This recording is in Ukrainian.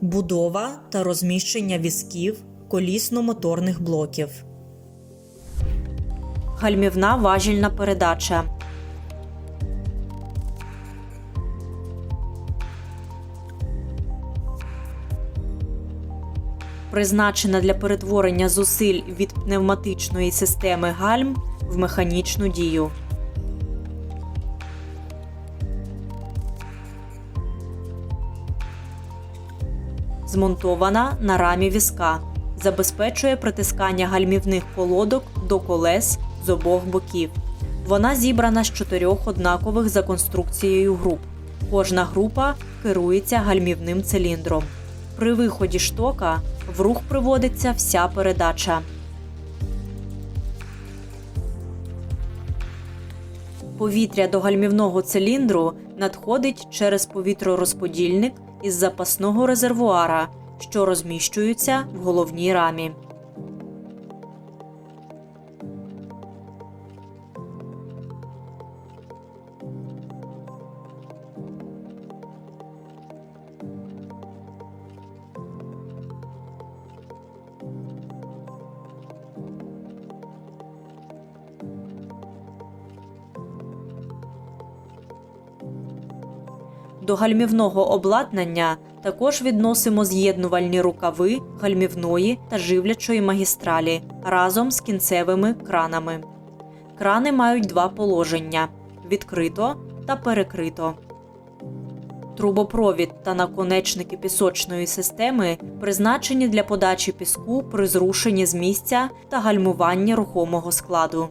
будова та розміщення візків колісно-моторних блоків, гальмівна важільна передача, призначена для перетворення зусиль від пневматичної системи гальм в механічну дію. Змонтована на рамі візка. Забезпечує притискання гальмівних колодок до колес з обох боків. Вона зібрана з чотирьох однакових за конструкцією груп. Кожна група керується гальмівним циліндром. При виході штока в рух приводиться вся передача. Повітря до гальмівного циліндру надходить через повітророзподільник із запасного резервуара, що розміщуються в головній рамі. До гальмівного обладнання також відносимо з'єднувальні рукави гальмівної та живлячої магістралі разом з кінцевими кранами. Крани мають два положення: відкрито та перекрито. Трубопровід та наконечники пісочної системи призначені для подачі піску при зрушенні з місця та гальмування рухомого складу.